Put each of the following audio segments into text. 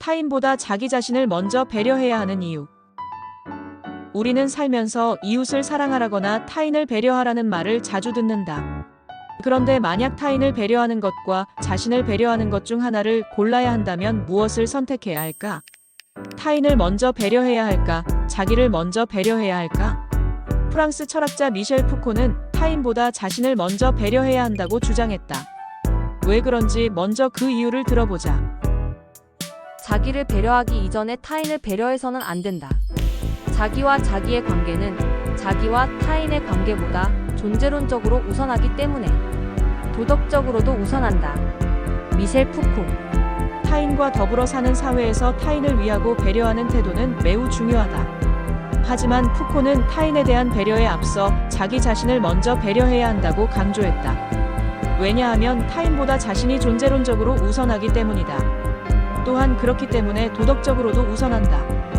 타인보다 자기 자신을 먼저 배려해야 하는 이유. 우리는 살면서 이웃을 사랑하라거나 타인을 배려하라는 말을 자주 듣는다. 그런데 만약 타인을 배려하는 것과 자신을 배려하는 것 중 하나를 골라야 한다면 무엇을 선택해야 할까? 타인을 먼저 배려해야 할까? 자기를 먼저 배려해야 할까? 프랑스 철학자 미셸 푸코는 타인보다 자신을 먼저 배려해야 한다고 주장했다. 왜 그런지 먼저 그 이유를 들어보자. 자기를 배려하기 이전에 타인을 배려해서는 안 된다. 자기와 자기의 관계는 자기와 타인의 관계보다 존재론적으로 우선하기 때문에 도덕적으로도 우선한다. 미셸 푸코 타인과 더불어 사는 사회에서 타인을 위하고 배려하는 태도는 매우 중요하다. 하지만 푸코는 타인에 대한 배려에 앞서 자기 자신을 먼저 배려해야 한다고 강조했다. 왜냐하면 타인보다 자신이 존재론적으로 우선하기 때문이다. 또한 그렇기 때문에 도덕적으로도 우선한다.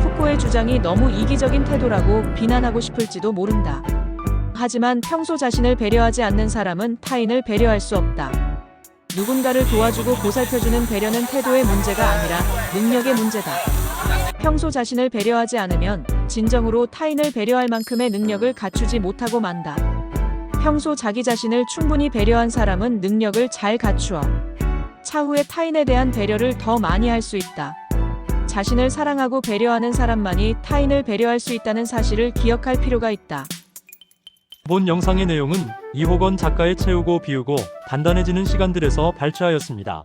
푸코의 주장이 너무 이기적인 태도라고 비난하고 싶을지도 모른다. 하지만 평소 자신을 배려하지 않는 사람은 타인을 배려할 수 없다. 누군가를 도와주고 보살펴주는 배려는 태도의 문제가 아니라 능력의 문제다. 평소 자신을 배려하지 않으면 진정으로 타인을 배려할 만큼의 능력을 갖추지 못하고 만다. 평소 자기 자신을 충분히 배려한 사람은 능력을 잘 갖추어 차후에 타인에 대한 배려를 더 많이 할 수 있다. 자신을 사랑하고 배려하는 사람만이 타인을 배려할 수 있다는 사실을 기억할 필요가 있다. 본 영상의 내용은 이호건 작가의 채우고 비우고 단단해지는 시간들에서 발췌하였습니다.